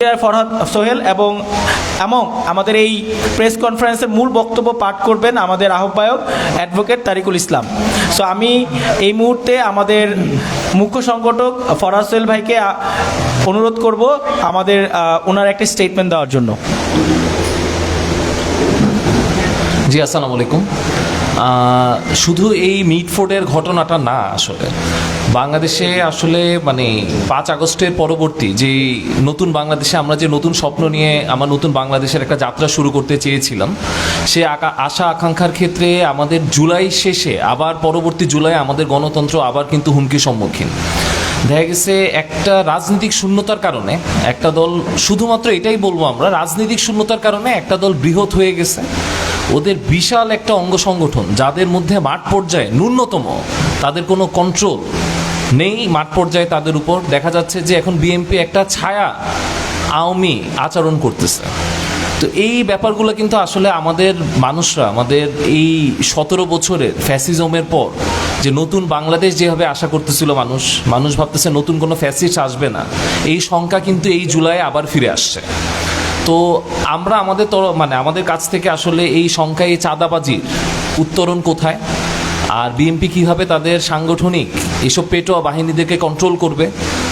ফরহাদ সোহেল এবং এবং আমাদের এই প্রেস কনফারেন্সের মূল বক্তব্য পাঠ করবেন আমাদের আহ্বায়ক অ্যাডভোকেট তারিকুল ইসলাম। সো আমি এই মুহূর্তে আমাদের মুখ্য সংগঠক ফরহাদ সোহেল ভাইকে অনুরোধ করব আমাদের ওনার একটা স্টেটমেন্ট দেওয়ার জন্য। জি, আসসালামু আলাইকুম। শুধু এই মিটফোর্ডের ঘটনাটা না আসলে। বাংলাদেশে আসলে মানে পাঁচ আগস্টের পরবর্তী যে নতুন বাংলাদেশে আমরা যে নতুন স্বপ্ন নিয়ে আমার নতুন বাংলাদেশের একটা যাত্রা শুরু করতে চেয়েছিলাম, সে আশা আকাঙ্ক্ষার ক্ষেত্রে আমাদের জুলাই শেষে, আবার পরবর্তী জুলাই আমাদের গণতন্ত্র আবার কিন্তু হুমকির সম্মুখীন। দেখা গেছে একটা রাজনৈতিক শূন্যতার কারণে একটা দল, শুধুমাত্র এটাই বলব আমরা, রাজনৈতিক শূন্যতার কারণে একটা দল বৃহৎ হয়ে গেছে। ওদের বিশাল একটা অঙ্গ সংগঠন, যাদের মধ্যে মাঠ পর্যায়ে ন্যূনতম, তাদের কোনো কন্ট্রোল নেই, মাঠ পর্যায়ে তাদের উপর দেখা যাচ্ছে যে এখন বিএনপি একটা ছায়া আওয়ামী আচরণ করতেছে। তো এই ব্যাপারগুলো কিন্তু আসলে আমাদের মানুষরা, আমাদের এই সতেরো বছরের ফ্যাসিজমের পর যে নতুন বাংলাদেশ যেভাবে আশা করতেছিল মানুষ মানুষ ভাবতেছে নতুন কোনো ফ্যাসিস্ট আসবে না। এই শঙ্কা কিন্তু এই জুলাই আবার ফিরে আসছে। তো আমরা আমাদের তর মানে আমাদের কাছ থেকে আসলে এই সংখ্যায় এই চাঁদাবাজির উত্তরণ কোথায়? আর বিএনপি কীভাবে তাদের সাংগঠনিক এসব পেটোয়া বাহিনীদেরকে কন্ট্রোল করবে?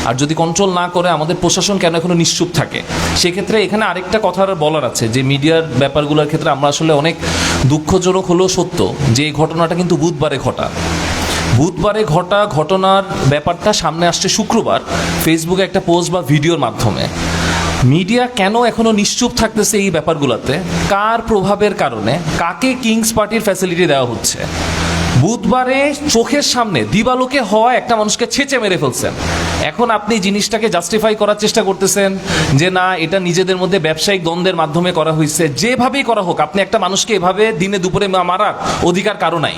আর যদি কন্ট্রোল না করে, আমাদের প্রশাসন কেন এখনও নিশ্চুপ থাকে? সেক্ষেত্রে এখানে আরেকটা কথা বলার আছে, যে মিডিয়ার ব্যাপারগুলোর ক্ষেত্রে আমরা আসলে অনেক দুঃখজনক হলেও সত্য, যে এই ঘটনাটা কিন্তু বুধবারে ঘটা। বুধবারে ঘটা ঘটনার ব্যাপারটা সামনে আসছে শুক্রবার ফেসবুকে একটা পোস্ট বা ভিডিওর মাধ্যমে। মিডিয়া কেন এখনও নিশ্চুপ থাকতেছে এই ব্যাপারগুলোতে? কার প্রভাবের কারণে? কাকে কিংস পার্টির ফ্যাসিলিটি দেওয়া হচ্ছে? বুধবারে চোখের সামনে দিবালোকে হওয়া একটা মানুষকে ছেঁচে মেরে ফেলছেন। এখন আপনি জিনিসটাকে জাস্টিফাই করার চেষ্টা করতেছেন যে না, এটা নিজেদের মধ্যে ব্যবসায়িক দ্বন্দ্বের মাধ্যমে করা হয়েছে। যেভাবেই করা হোক, আপনি একটা মানুষকে এভাবে দিনে দুপুরে মারার অধিকার কারও নাই।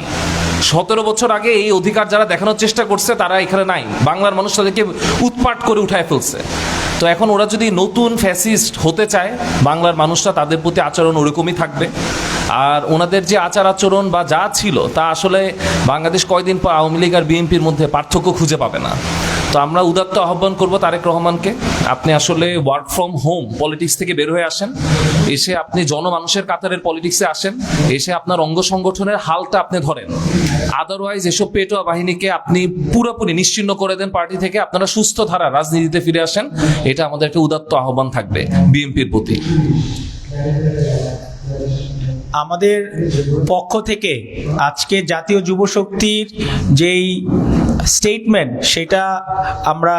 সতেরো বছর আগে এই অধিকার যারা দেখানোর চেষ্টা করছে, তারা এখানে নাই। বাংলার মানুষ তাদেরকে উৎপাট করে উঠায় ফেলছে। তো এখন ওরা যদি নতুন ফ্যাসিস্ট হতে চায়, বাংলার মানুষরা তাদের প্রতি আচরণ ওরকমই থাকবে। আর ওনাদের যে আচার আচরণ বা যা ছিল, তা আসলে বাংলাদেশ কয়দিন পর আওয়ামী লীগ আর বিএনপির মধ্যে পার্থক্য খুঁজে পাবে না। তো আমরা উদাত্ত আহ্বান করব তারেক রহমানকে। আপনি আসলে ওয়ার্ক ফ্রম হোম পলিটিক্স থেকে বের হয়ে আসেন। এসে আপনি জনমানুষের কাতারের পলিটিক্সে আসেন। এসে আপনার অঙ্গ সংগঠনের হালটা আপনি ধরেন। আদারওয়াইজ এসব পেটোয়া বাহিনীকে আপনি পুরোপুরি নিশ্চিন্ন করে দেন পার্টি থেকে। আপনারা সুস্থ ধারা রাজনীতিতে ফিরে আসেন। এটা আমাদের একটা উদাত্ত আহ্বান থাকবে বিএনপির প্রতি। আমাদের পক্ষ থেকে আজকে জাতীয় যুব শক্তির যেই স্টেটমেন্ট সেটা আমরা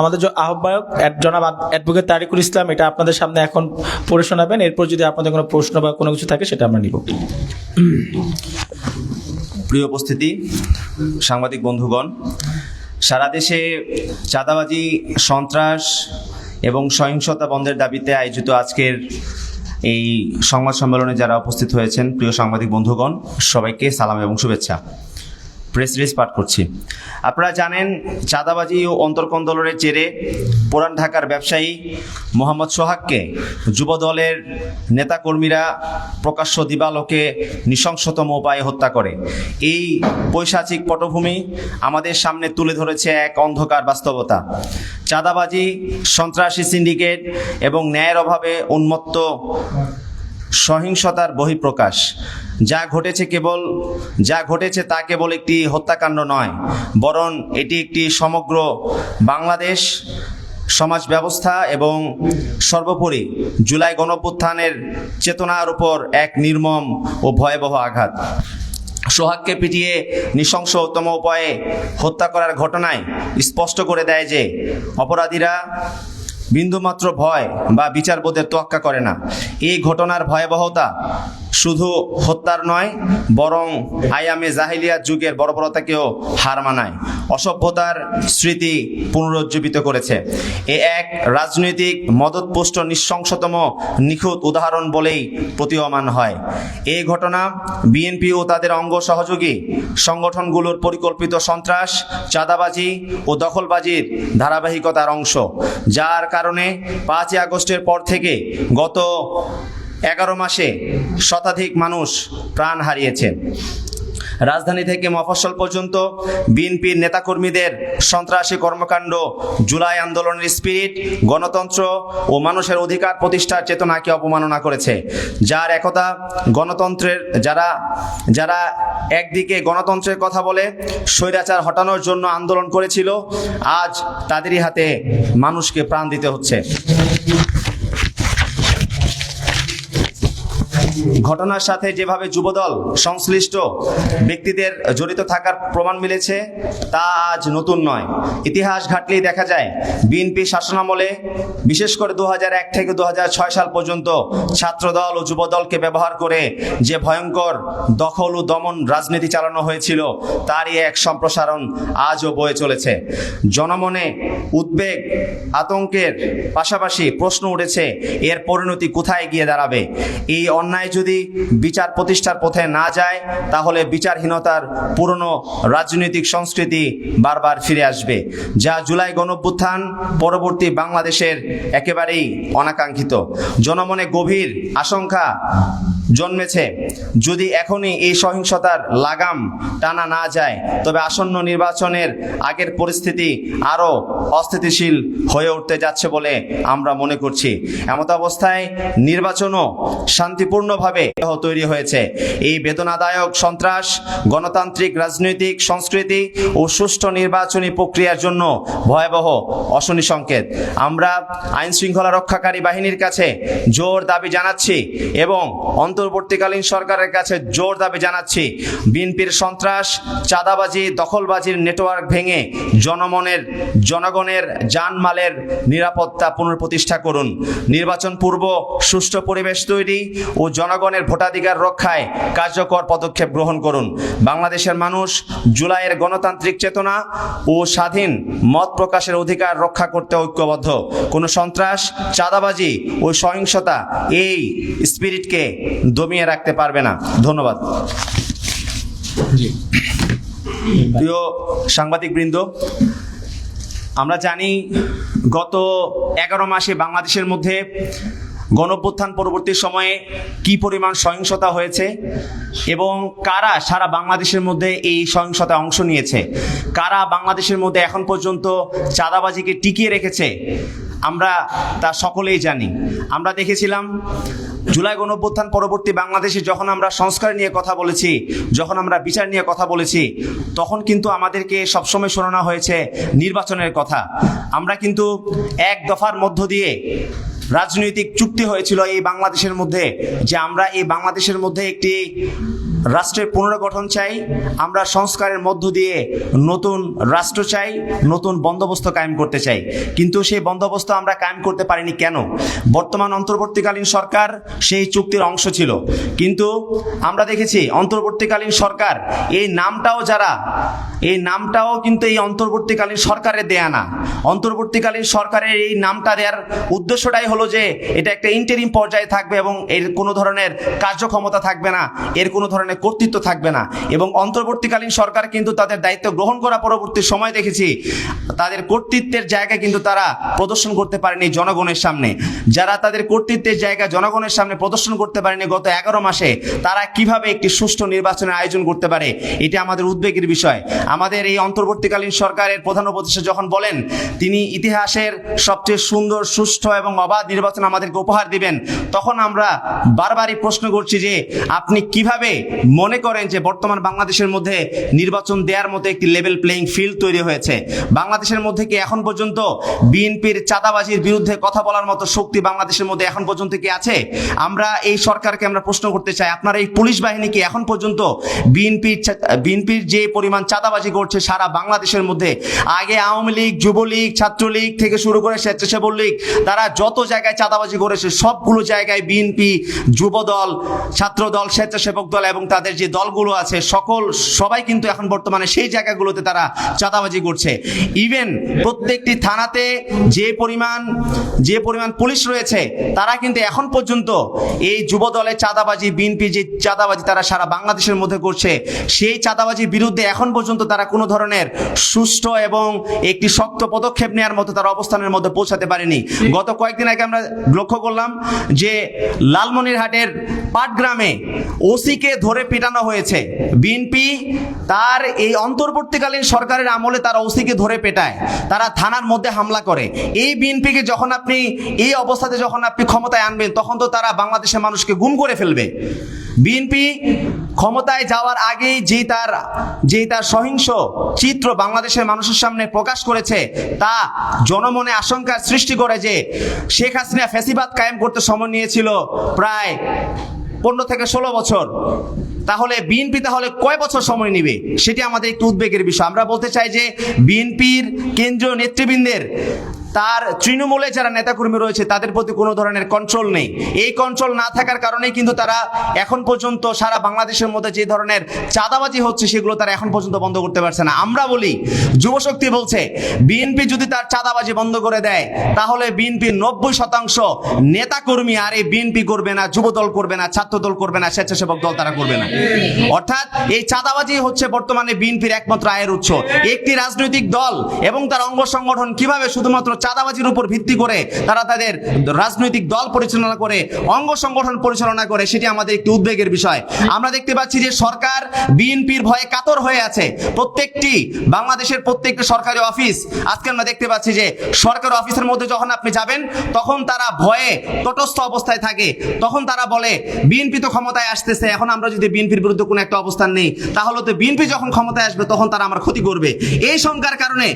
আমাদের আহ্বায়ক জনাব অ্যাডভোকেট তারিকুল ইসলাম, এটা আপনাদের সামনে এখন পড়ে শোনাবেন। এরপর যদি আপনাদের কোনো প্রশ্ন বা কোনো কিছু থাকে, সেটা আমরা নিব। প্রিয় উপস্থিতি, সাংবাদিক বন্ধুগণ, সারা দেশে চাঁদাবাজি, সন্ত্রাস এবং সহিংসতা বন্ধের দাবিতে আয়োজিত আজকের এই সংবাদ সম্মেলনে যারা উপস্থিত হয়েছেন প্রিয় সাংবাদিক বন্ধুগণ সবাইকে সালাম এবং শুভেচ্ছা। প্রেস রিলিজ পাঠ করছি। আপনারা জানেন, চাঁদাবাজি ও অন্তর্কন্দলের জেরে পুরান ঢাকার ব্যবসায়ী মোহাম্মদ সোহাগকে যুবদলের নেতাকর্মীরা প্রকাশ্য দিবালোকে নৃশংসতম উপায়ে হত্যা করে। এই পৈশাচিক পটভূমি আমাদের সামনে তুলে ধরেছে এক অন্ধকার বাস্তবতা। চাঁদাবাজি, সন্ত্রাসী সিন্ডিকেট এবং ন্যায়ের অভাবে উন্মত্ত সহিংসতার বহিঃপ্রকাশ। যা ঘটেছে কেবল, যা ঘটেছে তা কেবল একটি হত্যাকাণ্ড নয়, বরং এটি একটি সমগ্র বাংলাদেশ সমাজ ব্যবস্থা এবং সর্বোপরি জুলাই গণপুত্থানের চেতনার উপর এক নির্মম ও ভয়াবহ আঘাত। সোহাগকে পিটিয়ে নৃশংসতম উপায়ে হত্যা করার ঘটনায় স্পষ্ট করে দেয় যে, অপরাধীরা বিন্দুমাত্র ভয় বা বিচারবোধের তোয়াক্কা করে না। এই ঘটনার ভয়াবহতা শুধু হত্যার নয়, বরং আয়ামে জাহিলিয়া যুগের বর্বরতাকেও হার মানায়। অসভ্যতার স্মৃতি পুনরুজ্জীবিত করেছে। এ এক রাজনৈতিক মদতপুষ্ট নৃশংসতম নিখুঁত উদাহরণ বলেই প্রতীয়মান হয়। এই ঘটনা বিএনপি ও তাদের অঙ্গ সহযোগী সংগঠনগুলোর পরিকল্পিত সন্ত্রাস, চাঁদাবাজি ও দখলবাজির ধারাবাহিকতার অংশ, যার কারণে পাঁচই আগস্টের পর থেকে গত এগারো মাসে শতাধিক মানুষ প্রাণ হারিয়েছে। রাজধানী থেকে মফস্বল পর্যন্ত বিএনপির নেতাকর্মীদের সন্ত্রাসী কর্মকাণ্ড, জুলাই আন্দোলনের স্পিরিট, গণতন্ত্র ও মানুষের অধিকার প্রতিষ্ঠার চেতনাকে অপমাননা করেছে। যার একতা গণতন্ত্রের, যারা যারা একদিকে গণতন্ত্রের কথা বলে, স্বৈরাচার হটানোর জন্য আন্দোলন করেছিল, আজ তাদেরই হাতে মানুষকে প্রাণ দিতে হচ্ছে। ঘটনার সাথে যেভাবে যুবদল সংশ্লিষ্ট ব্যক্তিদের জড়িত থাকার প্রমাণ মিলেছে, তা আজ নতুন নয়। ইতিহাস ঘাটলেই দেখা যায়, বিএনপি শাসনামলে বিশেষ করে দু থেকে দু হাজার ছয় সাল পর্যন্ত ছাত্রদল ও যুবদলকে ব্যবহার করে যে ভয়ঙ্কর দখল ও দমন রাজনীতি চালানো হয়েছিল, তারই এক সম্প্রসারণ আজও বয়ে চলেছে। জনমনে উদ্বেগ, আতঙ্কের পাশাপাশি প্রশ্ন উঠেছে, এর পরিণতি কোথায় গিয়ে দাঁড়াবে? এই অন্যায় যদি বিচার প্রতিষ্ঠার পথে না যায়, তাহলে বিচারহীনতার পুরনো রাজনৈতিক সংস্কৃতি বারবার ফিরে আসবে, যা জুলাই গণভ্যুত্থান পরবর্তী বাংলাদেশের একেবারেই অনাকাঙ্ক্ষিত। জনমনে গভীর আশঙ্কা জন্মেছে। যদি এখনই এই সহিংসতার লাগাম টানা না যায়, তবে আসন্ন নির্বাচনের আগের পরিস্থিতি আরও অস্থিতিশীল হয়ে উঠতে যাচ্ছে বলে আমরা মনে করছি। এমত অবস্থায় নির্বাচনও শান্তিপূর্ণভাবে তৈরি হয়েছে। এই বেদনাদায়ক সন্ত্রাস, গণতান্ত্রিক, রাজনৈতিক, সংস্কৃতি ও সুষ্ঠু নির্বাচনী প্রক্রিয়ার জন্য ভয়াবহ অশনি সংকেত। আমরা আইন শৃঙ্খলা রক্ষাকারী বাহিনীর কাছে জোর দাবি জানাচ্ছি এবং অন্তর্বর্তীকালীন সরকারের কাছে জোর দাবি জানাচ্ছি। বিএনপির সন্ত্রাস, চাঁদাবাজি, দখলবাজির নেটওয়ার্ক ভেঙে জনমনের, জনগণের জানমালের নিরাপত্তা পুনঃপ্রতিষ্ঠা করুন। নির্বাচন পূর্ব সুষ্ঠু পরিবেশ তৈরি ও জনগণের ভোটাধিকার রক্ষায় কার্যকর পদক্ষেপ গ্রহণ করুন। বাংলাদেশের মানুষ জুলাইয়ের গণতান্ত্রিক চেতনা ও স্বাধীন মত প্রকাশের অধিকার রক্ষা করতে ঐক্যবদ্ধ। কোনো সন্ত্রাস, চাঁদাবাজি ও সহিংসতা এই স্পিরিটকে দমিয়ে রাখতে পারবে না। ধন্যবাদ। প্রিয় সাংবাদিকবৃন্দ আমরা জানি গত এগারো মাসে বাংলাদেশের মধ্যে গণঅভ্যুত্থান পরবর্তী সময়ে কি পরিমাণ সহিংসতা হয়েছে এবং কারা সারা বাংলাদেশের মধ্যে এই সহিংসতায় অংশ নিয়েছে? কারা বাংলাদেশের মধ্যে এখন পর্যন্ত চাঁদাবাজিকে টিকিয়ে রেখেছে? আমরা তা সকলেই জানি। আমরা দেখেছিলাম জুলাই গণঅভ্যুত্থান পরবর্তী বাংলাদেশে যখন আমরা সংস্কার নিয়ে কথা বলেছি, যখন আমরা বিচার নিয়ে কথা বলেছি, তখন কিন্তু আমাদেরকে সবসময় শোনানো হয়েছে নির্বাচনের কথা। আমরা কিন্তু এক দফার মধ্য দিয়ে রাজনৈতিক চুক্তি হয়েছিল এই বাংলাদেশের মধ্যে যে আমরা এই বাংলাদেশের মধ্যে একটি রাষ্ট্রের পুনর্গঠন চাই, আমরা সংস্কারের মধ্য দিয়ে নতুন রাষ্ট্র চাই, নতুন বন্দোবস্ত কায়েম করতে চাই। কিন্তু সেই বন্দোবস্ত আমরা কায়েম করতে পারিনি কেন? বর্তমান অন্তর্বর্তীকালীন সরকার সেই চুক্তির অংশ ছিল। কিন্তু আমরা দেখেছি, অন্তর্বর্তীকালীন সরকার এই নামটাও যারা এই নামটাও কিন্তু এই অন্তর্বর্তীকালীন সরকারের দেয়া না। অন্তর্বর্তীকালীন সরকারের এই নামটা দেওয়ার উদ্দেশ্যটাই হলো যে, এটা একটা ইন্টারিম পর্যায়ে থাকবে এবং এর কোনো ধরনের কার্যক্ষমতা থাকবে না, এর কোনো ধরনের কর্তৃত্ব থাকবে না এবং অন্তর্বর্তীকালীন সরকার কিন্তু তাদের দায়িত্ব গ্রহণ করা পরবর্তী সময় দেখেছি, তাদের কর্তৃত্বের জায়গায় কিন্তু তারা প্রদর্শন করতে পারেনি জনগণের সামনে। যারা তাদের কর্তৃত্বের জায়গা জনগণের সামনে প্রদর্শন করতে পারেনি গত এগারো মাসে, তারা কীভাবে একটি সুষ্ঠু নির্বাচনের আয়োজন করতে পারে, এটা আমাদের উদ্বেগের বিষয়। আমাদের এই অন্তর্বর্তীকালীন সরকারের প্রধান উপদেষ্টা যখন বলেন, তিনি ইতিহাসের সবচেয়ে সুন্দর, সুষ্ঠু এবং অবাধ নির্বাচন আমাদেরকে উপহার দিবেন, তখন আমরা বারবারই প্রশ্ন করছি যে, আপনি কীভাবে মনে করেন যে বর্তমান বাংলাদেশের মধ্যে নির্বাচন দেওয়ার মতো একটি লেভেল প্লেইং ফিল্ড তৈরি হয়েছে? বাংলাদেশের মধ্যে কি এখন পর্যন্ত বিএনপির চাঁদাবাজির বিরুদ্ধে কথা বলার মতো শক্তি বাংলাদেশের মধ্যে এখন পর্যন্ত কি আছে? আমরা এই সরকারকে আমরা প্রশ্ন করতে চাই, আপনার এই পুলিশ বাহিনী কি এখন পর্যন্ত বিএনপির বিএনপির যে পরিমাণ চাঁদাবাজি করছে সারা বাংলাদেশের মধ্যে। আগে আওয়ামী লীগ, যুবলীগ, ছাত্রলীগ থেকে শুরু করে স্বেচ্ছাসেবক লীগ, তারা যত জায়গায় চাঁদাবাজি করেছে, সবগুলো জায়গায় বিএনপি যুবদল, ছাত্রদল, স্বেচ্ছাসেবক দল এবং তাদের যে দলগুলো আছে, সকল, সবাই কিন্তু এখন বর্তমানে সেই জায়গাগুলোতে তারা চাঁদাবাজি করছে। ইভেন প্রত্যেকটি থানাতে যে পরিমাণ যে পরিমাণ পুলিশ রয়েছে, তারা কিন্তু এখন পর্যন্ত এই যুব দলের চাঁদাবাজি বিএনপি যে চাঁদাবাজি তারা সারা বাংলাদেশের মধ্যে করছে, সেই চাঁদাবাজির বিরুদ্ধে এখন পর্যন্ত তারা কোনো ধরনের সুষ্ঠু এবং একটি শক্ত পদক্ষেপ নেওয়ার মতো তারা অবস্থানের মধ্যে পৌঁছাতে পারেনি। গত কয়েকদিন আগে আমরা লক্ষ্য করলাম যে লালমনিরহাটের পাটগ্রামে ওসিকে ধরে পেটানো হয়েছে। বিএনপি তার এই অন্তর্বর্তীকালীন সরকারের আমলে তারা ওসিকে ধরে পেটায়। তারা থানার মধ্যে হামলা করে। এই বিএনপিকে যখন আপনি এই অবস্থাতে যখন আপনি ক্ষমতায় আনবেন, তখন তো তারা বাংলাদেশের মানুষকে গুম করে ফেলবে। বিএনপি ক্ষমতায় যাওয়ার আগেই যে তার যে তার সহিংস চিত্র বাংলাদেশের মানুষের সামনে প্রকাশ করেছে, তা জনমনে আশঙ্কার সৃষ্টি করে যে শেখ হাসিনা ফ্যাসিবাদ কায়েম করতে সময় নিয়েছিল প্রায় পনেরো থেকে ষোলো বছর। তাহলে বিএনপি তাহলে কয় বছর সময় নিবে? সেটি আমাদের একটু উদ্বেগের বিষয়। আমরা বলতে চাই যে বিএনপির কেন্দ্রীয় নেতৃবৃন্দের তার তৃণমূলে যারা নেতাকর্মী রয়েছে, তাদের প্রতি কোনো ধরনের কন্ট্রোল নেই। এই কন্ট্রোল না থাকার কারণে কিন্তু তারা এখন পর্যন্ত সারা বাংলাদেশের মধ্যে যে ধরনের চাঁদাবাজি হচ্ছে, সেগুলো তারা এখন পর্যন্ত বন্ধ করতে পারছে না। আমরা বলি, যুবশক্তি বলছে বিএনপি যদি তার চাঁদাবাজি বন্ধ করে দেয়, তাহলে বিএনপি নব্বই শতাংশ নেতাকর্মী আর এই বিএনপি করবে না, যুবদল করবে না, ছাত্রদল করবে না, স্বেচ্ছাসেবক দল তারা করবে না। অর্থাৎ এই চাঁদাবাজি হচ্ছে বর্তমানে বিএনপির একমাত্র আয়ের উৎস। একটি রাজনৈতিক দল এবং তার অঙ্গ সংগঠন কীভাবে শুধুমাত্র চাঁদাবাজির উপর ভিত্তি করে তারা তাদের রাজনৈতিক দল পরিচালনা করে, অঙ্গ সংগঠন পরিচালনা করে, সেটি আমাদের একটি উদ্বেগের বিষয়। আমরা দেখতে পাচ্ছি যে সরকার বিএনপির ভয়ে কাতর হয়ে আছে। প্রত্যেকটি বাংলাদেশের প্রত্যেকটি সরকারি অফিস, আজকে আমরা দেখতে পাচ্ছি যে সরকারি অফিসের মধ্যে যখন আপনি যাবেন, তখন তারা ভয়ে তটস্থ অবস্থায় থাকে। তখন তারা বলে, বিএনপি তো ক্ষমতায় আসতেছে, এখন আমরা যদি বিএনপির বিরুদ্ধে কোনো একটা অবস্থান নেই, তাহলে তো বিএনপি যখন ক্ষমতায় আসবে, তখন তারা আমার ক্ষতি করবে। এই শঙ্কার কারণে,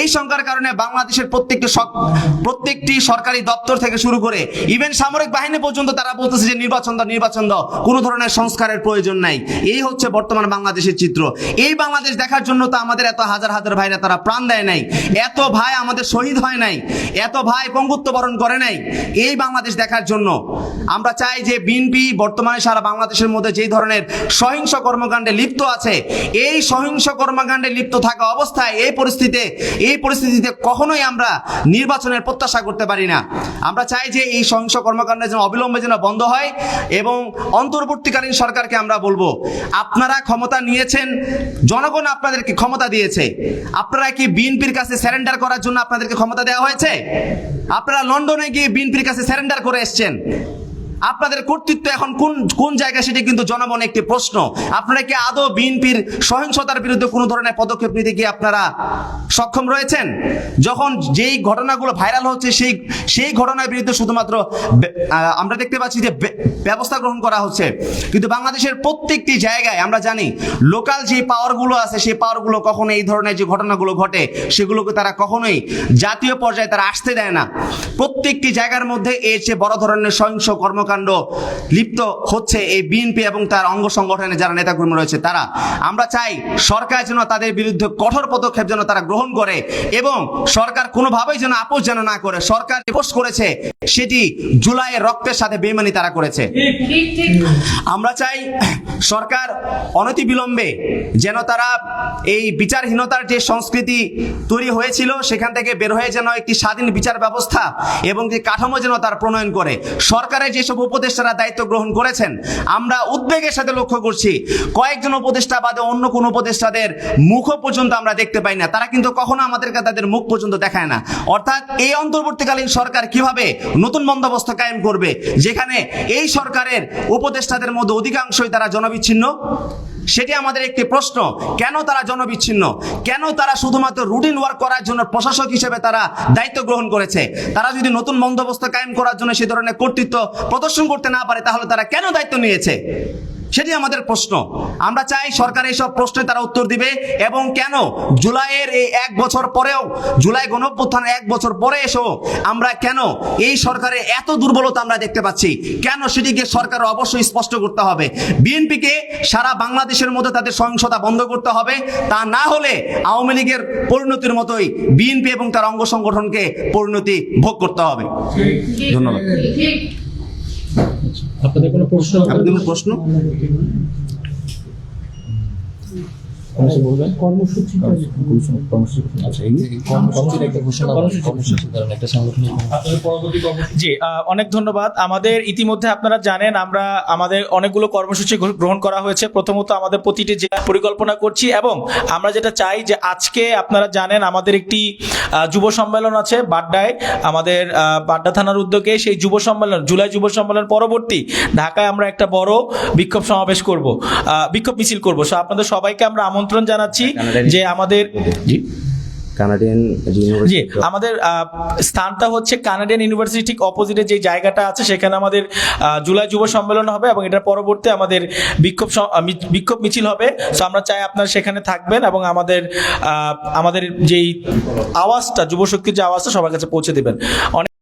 এই শঙ্কার কারণে বাংলাদেশের প্রত্যেকটি সক- প্রত্যেকটি সরকারি দপ্তর থেকে শুরু করে ইভেন সামরিক বাহিনী পর্যন্ত তারা বলতেছে যে নির্বাচন দাও নির্বাচন দাও। কোনো ধরনের সংস্কারের প্রয়োজন নাই। এই হচ্ছে বর্তমান বাংলাদেশের চিত্র। এই বাংলাদেশ দেখার জন্য তো আমাদের এত হাজার হাজার ভাইরা তারা প্রাণ দেয় নাই। এত ভাই আমাদের শহীদ হয় নাই। এত ভাই পঙ্গুত্ব বরণ করে নাই। এই বাংলাদেশ দেখার জন্য আমরা চাই যে বিএনপি বর্তমানে সারা বাংলাদেশের মধ্যে যেই ধরনের সহিংস কর্মকাণ্ডে লিপ্ত আছে, এই সহিংস কর্মকাণ্ডে লিপ্ত থাকা অবস্থায় এই পরিস্থিতিতে এই পরিস্থিতিতে কখনোই আমরা নির্বাচনের প্রত্যাশা করতে পারি না। আমরা চাই যে এই সহিংস কর্মকাণ্ড যেন অবিলম্বে যেন বন্ধ হয় এবং অন্তর্বর্তীকালীন সরকারকে আমরা বলব, আপনারা ক্ষমতা নিয়েছেন, জনগণ আপনাদেরকে ক্ষমতা দিয়েছে। আপনারা কি বিএনপির কাছে স্যারেন্ডার করার জন্য আপনাদেরকে ক্ষমতা দেওয়া হয়েছে? আপনারা লন্ডনে গিয়ে বিএনপির কাছে স্যারেন্ডার করে এসছেন। আপনাদের কর্তৃত্ব এখন কোন কোন জায়গায়, সেটি কিন্তু জনমনে একটি প্রশ্ন। আপনারা কি আদৌ বিএনপির সহিংসতার বিরুদ্ধে কোনো ধরনের পদক্ষেপ নিতে কি আপনারা সক্ষম রয়েছেন? যখন যেই ঘটনাগুলো ভাইরাল হচ্ছে, সেই সেই ঘটনার বিরুদ্ধে শুধুমাত্র আমরা দেখতে পাচ্ছি যে ব্যবস্থা গ্রহণ করা হচ্ছে। কিন্তু বাংলাদেশের প্রত্যেকটি জায়গায় আমরা জানি, লোকাল যে পাওয়ারগুলো আছে, সেই পাওয়ারগুলো কখনো এই ধরনের যে ঘটনাগুলো ঘটে, সেগুলোকে তারা কখনোই জাতীয় পর্যায়ে তারা আসতে দেয় না। প্রত্যেকটি জায়গার মধ্যে এর চেয়ে বড় ধরনের সহিংস কর্মকাণ্ড লিপ্ত হচ্ছে এই বিএনপি এবং তার অঙ্গ সংগঠনে যারা নেতাকর্মী রয়েছে তারা। আমরা চাই সরকার যেন তাদের বিরুদ্ধে কঠোর পদক্ষেপ যেন তারা গ্রহণ করে এবং সরকার কোনোভাবেই যেন আপোষ যেন না করে। সরকার আপোষ করেছে, সেটি জুলাইয়ের রক্তের সাথে বেমানি তারা করেছে। আমরা চাই সরকার অনতি বিলম্বে যেন তারা এই বিচারহীনতার যে সংস্কৃতি তৈরি হয়েছিল, সেখান থেকে বের হয়ে যেন একটি স্বাধীন বিচার ব্যবস্থা এবং যে কাঠামো যেন তার প্রণয়ন করে। সরকারের যেসব উপদেষ্টারা দায়িত্ব গ্রহণ করেছেন। আমরা উদ্বেগের সাথে লক্ষ্য করছি। কয়েকজন উপদেষ্টা বাদে অন্য কোন উপদেষ্টাদের মুখও পর্যন্ত আমরা দেখতে পাই না। তারা কিন্তু কখনো আমাদেরকে তাদের মুখ পর্যন্ত দেখায় না। অর্থাৎ এই অন্তর্বর্তীকালীন সরকার কীভাবে নতুন বন্দোবস্ত কায়েম করবে? যেখানে এই সরকারের উপদেষ্টাদের মধ্যে অধিকাংশই তারা জনবিচ্ছিন্ন। সেটি আমাদের একটি প্রশ্ন। কেন তারা জনবিচ্ছিন্ন? কেন তারা শুধুমাত্র রুটিন ওয়ার্ক করার জন্য প্রশাসক হিসেবে তারা দায়িত্ব গ্রহণ করেছে? তারা যদি নতুন বন্দোবস্ত কায়েম করার জন্য সে ধরনের কর্তৃত্ব প্রদর্শন করতে না পারে, তাহলে তারা কেন দায়িত্ব নিয়েছে? সেটি আমাদের প্রশ্ন। আমরা চাই সরকার এইসব প্রশ্নে তারা উত্তর দিবে এবং কেন জুলাইয়ের এই এক বছর পরেও জুলাই গণপ্রথান এক বছর পরে এসেও আমরা কেন এই সরকারের এত দুর্বলতা আমরা দেখতে পাচ্ছি? কেন সেটিকে সরকার অবশ্যই স্পষ্ট করতে হবে? বিএনপিকে সারা বাংলাদেশের মধ্যে তাদের সহিংসতা বন্ধ করতে হবে। তা না হলে আওয়ামী লীগের পরিণতির মতোই বিএনপি এবং তার অঙ্গ সংগঠনকে পরিণতি ভোগ করতে হবে। ধন্যবাদ। আপনাদের কোনো প্রশ্ন? আপনাদের কোনো প্রশ্ন আচ্ছা এই যে কর্মসূচির একটা ঘোষণা কর্মসূচি ধরেন একটা সাংগঠনিক জি অনেক ধন্যবাদ। আমাদের ইতিমধ্যে আপনারা জানেন আমরা আমাদের অনেকগুলো কর্মসূচি গ্রহণ করা হয়েছে। প্রথমত আমাদের প্রতিটি জেলা পরিকল্পনা করছি এবং আমরা যেটা চাই যে আজকে আপনারা জানেন আমাদের একটি যুব সম্মেলন আছে বাড্ডায়। আমাদের বাড্ডা থানার উদ্যোগে সেই যুব সম্মেলন জুলাই যুব সম্মেলন পরবর্তী ঢাকায় আমরা একটা বড় বিক্ষোভ সমাবেশ করব বিক্ষোভ মিছিল করব। সো আপনাদের সবাইকে আমরা আমন্ত্রণ জানাচ্ছি যে আমাদের জি। কানাডিয়ান জি আমাদের স্থানটা হচ্ছে কানাডিয়ান ইউনিভার্সিটি ঠিক অপোজিটে যে জায়গাটা আছে সেখানে আমাদের জুলাই যুব সম্মেলন হবে এবং এটার পরবর্তী আমাদের বিক্ষোভ বিক্ষোভ মিছিল হবে। সো আমরা চাই আপনারা সেখানে থাকবেন এবং আমাদের আমাদের যেই আওয়াজটা যুবশক্তির যে আওয়াজটা সবার কাছে পৌঁছে দেবেন। অনেক